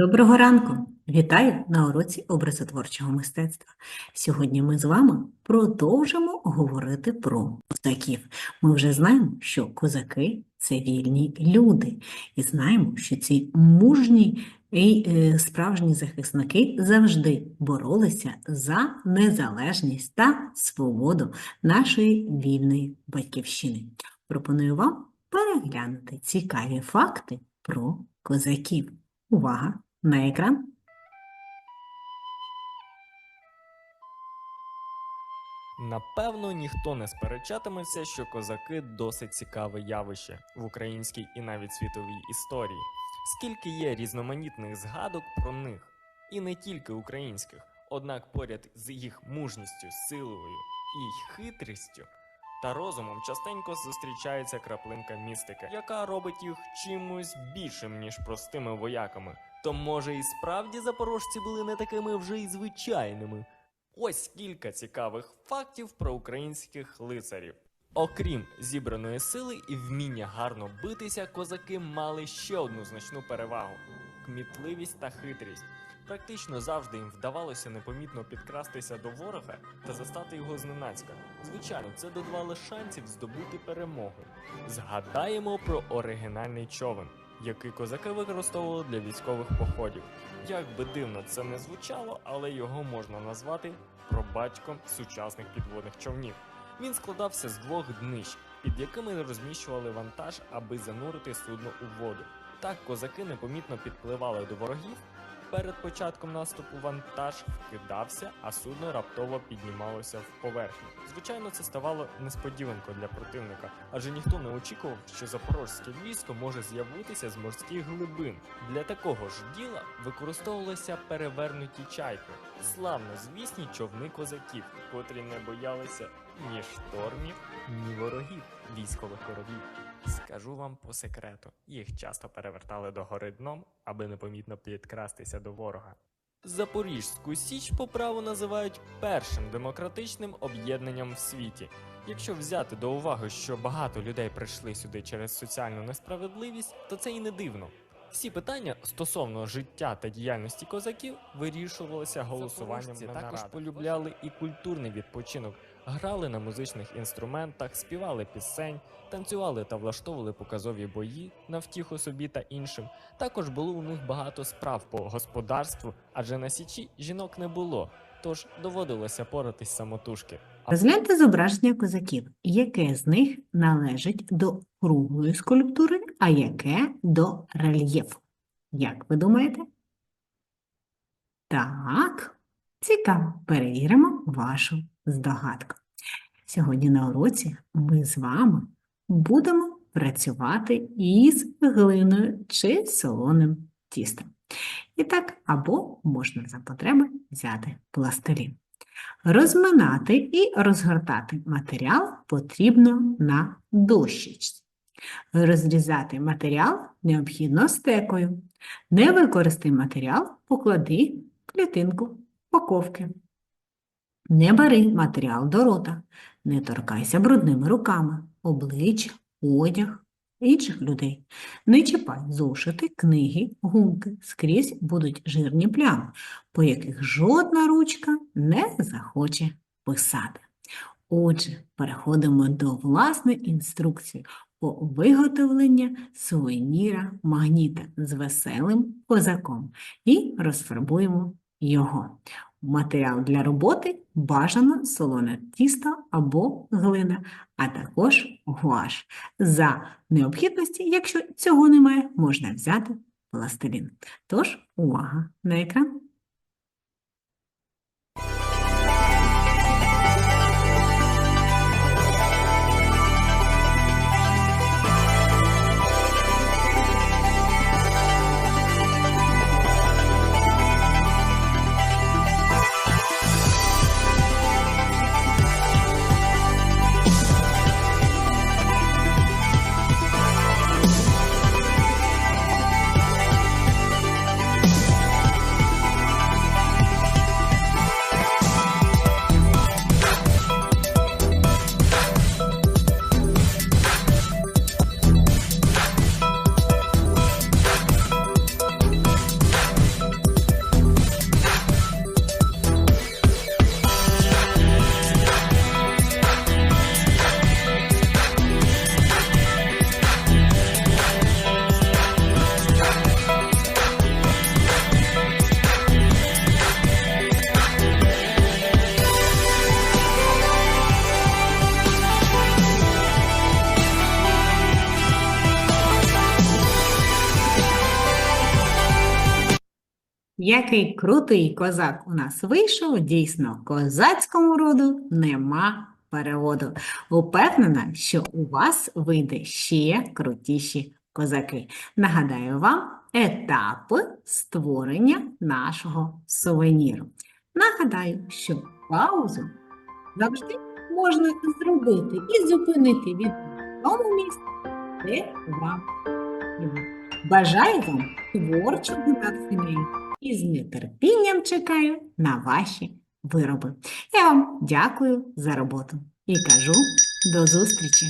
Доброго ранку! Вітаю на уроці образотворчого мистецтва. Сьогодні ми з вами продовжимо говорити про козаків. Ми вже знаємо, що козаки це вільні люди, і знаємо, що ці мужні і е, справжні захисники завжди боролися за незалежність та свободу нашої вільної батьківщини. Пропоную вам переглянути цікаві факти про козаків. Увага! На екран. Напевно, ніхто не сперечатиметься, що козаки досить цікаве явище в українській і навіть світовій історії. Скільки є різноманітних згадок про них, і не тільки українських, однак поряд з їх мужністю, силою і хитрістю та розумом частенько зустрічається краплинка містики, яка робить їх чимось більшим, ніж простими вояками. То може і справді запорожці були не такими вже й звичайними. Ось кілька цікавих фактів про українських лицарів. Окрім зібраної сили і вміння гарно битися, козаки мали ще одну значну перевагу кмітливість та хитрість. Практично завжди їм вдавалося непомітно підкрастися до ворога та застати його зненацька. Звичайно, це додавало шансів здобути перемогу. Згадаємо про оригінальний човен, який козаки використовували для військових походів. Як би дивно це не звучало, але його можна назвати пробатьком сучасних підводних човнів. Він складався з двох днищ, під якими розміщували вантаж, аби занурити судно у воду. Так козаки непомітно підпливали до ворогів. Перед початком наступу вантаж вкидався, а судно раптово піднімалося в поверхню. Звичайно, це ставало несподіванкою для противника, адже ніхто не очікував, що запорозьке військо може з'явитися з морських глибин. Для такого ж діла використовувалися перевернуті чайки, славно звісні човни козаків, котрі не боялися ні штормів, ні ворогів військових кораблів. Скажу вам по секрету, їх часто перевертали догори дном, аби непомітно підкрастися до ворога. Запорізьку Січ по праву називають першим демократичним об'єднанням в світі. Якщо взяти до уваги, що багато людей прийшли сюди через соціальну несправедливість, то це і не дивно. Всі питання стосовно життя та діяльності козаків вирішувалися голосуванням. на також полюбляли і культурний відпочинок, грали на музичних інструментах, співали пісень, танцювали та влаштовували показові бої на втіху собі та іншим. Також було у них багато справ по господарству, адже на січі жінок не було, тож доводилося поратись самотужки. Розгляньте зображення козаків. Яке з них належить до круглої скульптури, а яке до рельєфу? Як ви думаєте? Так, цікаво. Перевіримо вашу здогадку. Сьогодні на уроці ми з вами будемо працювати із глиною чи солоним тістом. І так, або можна за потреби взяти пластилін. Розминати і розгортати матеріал потрібно на дощечці. Розрізати матеріал необхідно стекою. Не використай матеріал, поклади клітинку упаковки. Не бери матеріал до рота, не торкайся брудними руками, обличчя, одяг інших людей. Не чіпай зошити, книги, гумки. Скрізь будуть жирні плями, по яких жодна ручка не захоче писати. Отже, переходимо до власної інструкції по виготовленню сувеніра магніта з веселим козаком і розфарбуємо його. Матеріал для роботи бажано солоне тісто або глина, а також гуаш. За необхідності, якщо цього немає, можна взяти пластилін. Тож, увага на екран. Який крутий козак у нас вийшов, дійсно, козацькому роду нема переводу. Упевнена, що у вас вийде ще крутіші козаки. Нагадаю вам етапи створення нашого сувеніру. Нагадаю, що паузу завжди можна зробити і зупинити від тому місця, де вам. Бажаю вам творчого натхнення і з нетерпінням чекаю на ваші вироби. Я вам дякую за роботу і кажу до зустрічі!